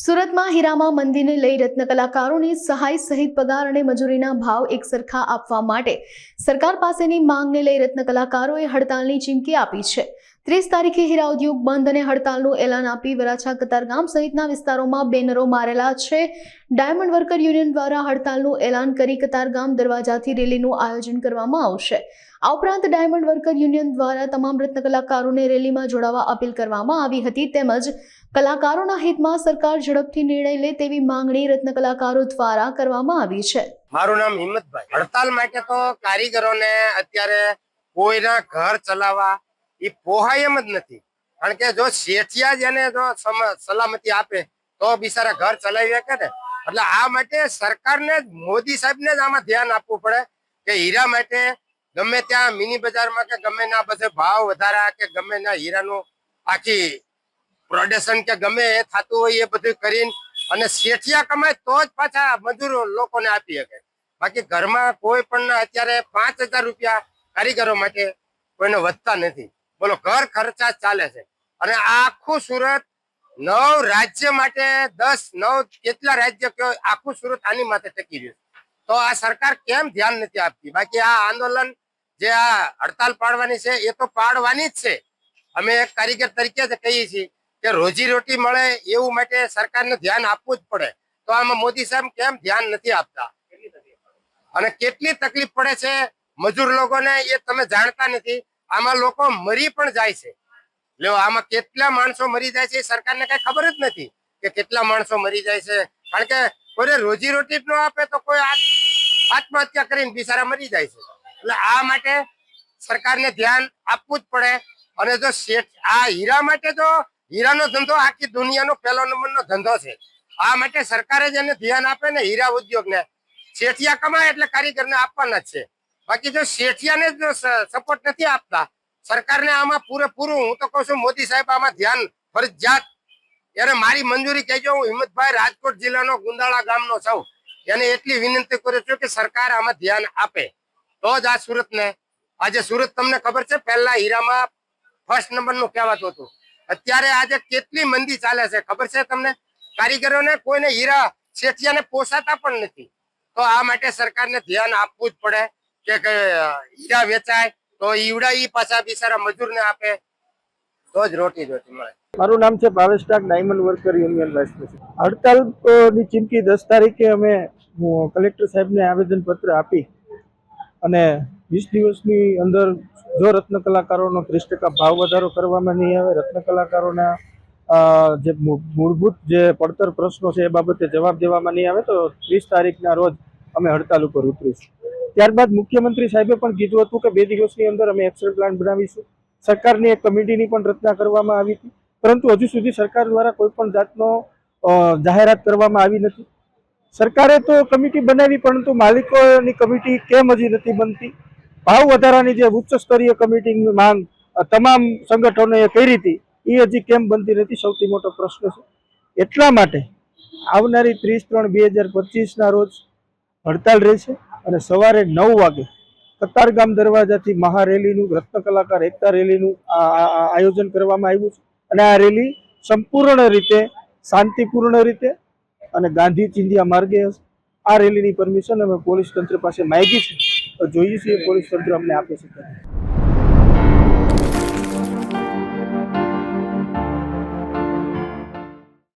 સુરતમાં હીરામાં મંદિરને લઈ રત્ન કલાકારોની સહાય સહિત પગાર અને મજૂરીના ભાવ એક સરખા આપવા માટે સરકાર પાસેની માંગને લઈ રત્ન કલાકારોએ હડતાલની ચીમકી આપી છે. ત્રીસ તારીખે હીરા ઉદ્યોગ બંધ અને હડતાલનું એલાન આપી વરાછા કતારગામ સહિતના વિસ્તારોમાં બેનરો મારેલા છે. ડાયમંડ વર્કર યુનિયન દ્વારા હડતાલનું એલાન કરી કતારગામ દરવાજાથી રેલીનું આયોજન કરવામાં આવશે. આ ઉપરાંત ડાયમંડ વર્કર યુનિયન દ્વારા તમામ રત્ન રેલીમાં જોડાવા અપીલ કરવામાં આવી હતી તેમજ કલાકારોના હિતમાં સરકાર ઝડપથી નિર્ણય લે તેવી માંગણી રત્ન કલાકારો દ્વારા કરવામાં આવી છે. મારું નામ હિંમતભાઈ. હડતાલ માટે તો કારીગરોને અત્યારે કોઈના ઘર ચલાવવા એ પોહાય એમ જ નથી. કારણ કે જો શેઠિયા જ એને જો સલામતી આપે, તો બિચારા ઘર ચલાવી શકે ને. એટલે આ માટે સરકારને મોદી સાહેબને જ આમાં ધ્યાન આપવું પડે કે હીરા માટે ગમે ત્યાં મિની બજારમાં કે ગમે ના બધે ભાવ વધારા કે ગમે ના હીરાનું આખી પ્રોડક્શન કે ગમે એ થતું હોય એ બધું કરીને અને શેઠિયા કમાય તો જ પાછા મજૂરો લોકોને આપી શકે. બાકી ઘરમાં કોઈ પણ અત્યારે પાંચ હજાર રૂપિયા કારીગરો માટે કોઈને વધતા નથી. બોલો, ઘર ખર્ચા ચાલે છે. અને આખું સુરત નવ રાજ્ય માટે, દસ, નવ કેટલા રાજ્ય કયો આખું સુરત આની માટે ટકી રહ્યું તો આ સરકાર કેમ ધ્યાન નથી આપતી? બાકી આ આંદોલન જે આ હડતાલ પાડવાની છે, એ તો પાડવાની જ છે. અમે એક કારીગર તરીકે જ કહીએ છીએ કે રોજી રોટી મળે એવું માટે સરકારને ધ્યાન આપવું જ પડે. તો આમાં મોદી સાહેબ કેમ ધ્યાન નથી આપતા? અને કેટલી તકલીફ પડે છે? મજૂર લોકોને એ તમે જાણતા નથી. આમાં લોકો મરી પણ જાય છે. લ્યો, આમાં કેટલા માણસો મરી જાય છે એ સરકારને કઈ ખબર જ નથી કે કેટલા માણસો મરી જાય છે. કારણ કે કોઈને રોજી રોટી ન આપે તો કોઈ આત્મહત્યા કરીને બિચારા મરી જાય છે. એટલે આ માટે સરકારને ધ્યાન આપવું જ પડે. અને જો શેઠ, આ હીરા માટે તો હીરાનો ધંધો આખી દુનિયાનો પહેલો નંબરનો ધંધો છે. આ માટે સરકારે જ એને ધ્યાન આપે ને હીરા ઉદ્યોગને. શેઠિયા કમાય એટલે કારીગરને આપવાના જ છે. બાકી જો શેઠિયાને જ સપોર્ટ નથી આપતા, સરકારને આમાં પૂરેપૂરું, હું તો કહું છું, મોદી સાહેબ આમાં ધ્યાન ફરજિયાત. એને મારી મંજૂરી કહેજો, હું હિંમતભાઈ રાજકોટ જિલ્લાનો ગુંદાળા ગામનો છું. એને એટલી વિનંતી કરું છું કે સરકાર આમાં ધ્યાન આપે. તો જ આ સુરતને, આજે સુરત તમને ખબર છે, પહેલા હીરામાં ફર્સ્ટ નંબરનું કહેવાતું હતું. અત્યારે આજે કેટલી મંદી ચાલે છે, ખબર છે તમને? કારીગરોને કોઈને હીરા, શેઠિયાને પોસાતા પણ નથી. તો આ માટે સરકારને ધ્યાન આપવું જ પડે. કે હીરા વેચાય તો ઈવડા ઈ પાછા બિચારા મજૂરને આપે. તો જ રોટી રોટી મળે. મારું નામ છે Bhavesh Tak diamond worker union vice president. હડતાલ અ, ની ચીમકી દસ તારીખે અમે કલેક્ટર સાહેબને આવેદનપત્ર આપી અને વીસ દિવસની અંદર જો રત્ન કલાકારોનો ત્રીસ ટકા ભાવ વધારો કરવામાં નહીં આવે રત્ન કલાકારોના જે મૂળભૂત જે પડતર પ્રશ્નો છે એ બાબતે જવાબ દેવામાં નહીં આવે તો ત્રીસ તારીખના રોજ અમે હડતાલ ઉપર ઉતરીશું. ત્યારબાદ મુખ્યમંત્રી સાહેબે પણ કીધું હતું કે બે દિવસની અંદર અમે એક્શન પ્લાન બનાવીશું. સરકારની એક કમિટીની પણ રચના કરવામાં આવી હતી. પરંતુ હજુ સુધી સરકાર દ્વારા કોઈ પણ જાતનો જાહેરાત કરવામાં આવી નથી. સરકારે તો કમિટી બનાવી, પરંતુ માલિકોની કમિટી કેમ હજી નથી બનતી? ભાવ વધારાની જે ઉચ્ચ સ્તરીય કમિટીની માંગ તમામ સંગઠનોએ કરી હતી એ હજી કેમ બનતી નથી સૌથી મોટો પ્રશ્ન છે. એટલા માટે આવનારી ત્રીસ ત્રણ બે હજાર પચીસના રોજ હડતાલ રહેશે. અને સવારે નવ વાગે કતારગામ દરવાજાથી મહારેલીનું રત્ન કલાકાર એકતા રેલીનું આયોજન કરવામાં આવ્યું છે. અને આ રેલી સંપૂર્ણ રીતે શાંતિપૂર્ણ રીતે અને ગાંધી ચિંધિયા માર્ગે આ રેલીની પરમિશન અમે પોલીસ તંત્ર પાસે માગી છે. જોઈએ છીએ પોલીસ તંત્ર અમને આપી છે કે નહીં.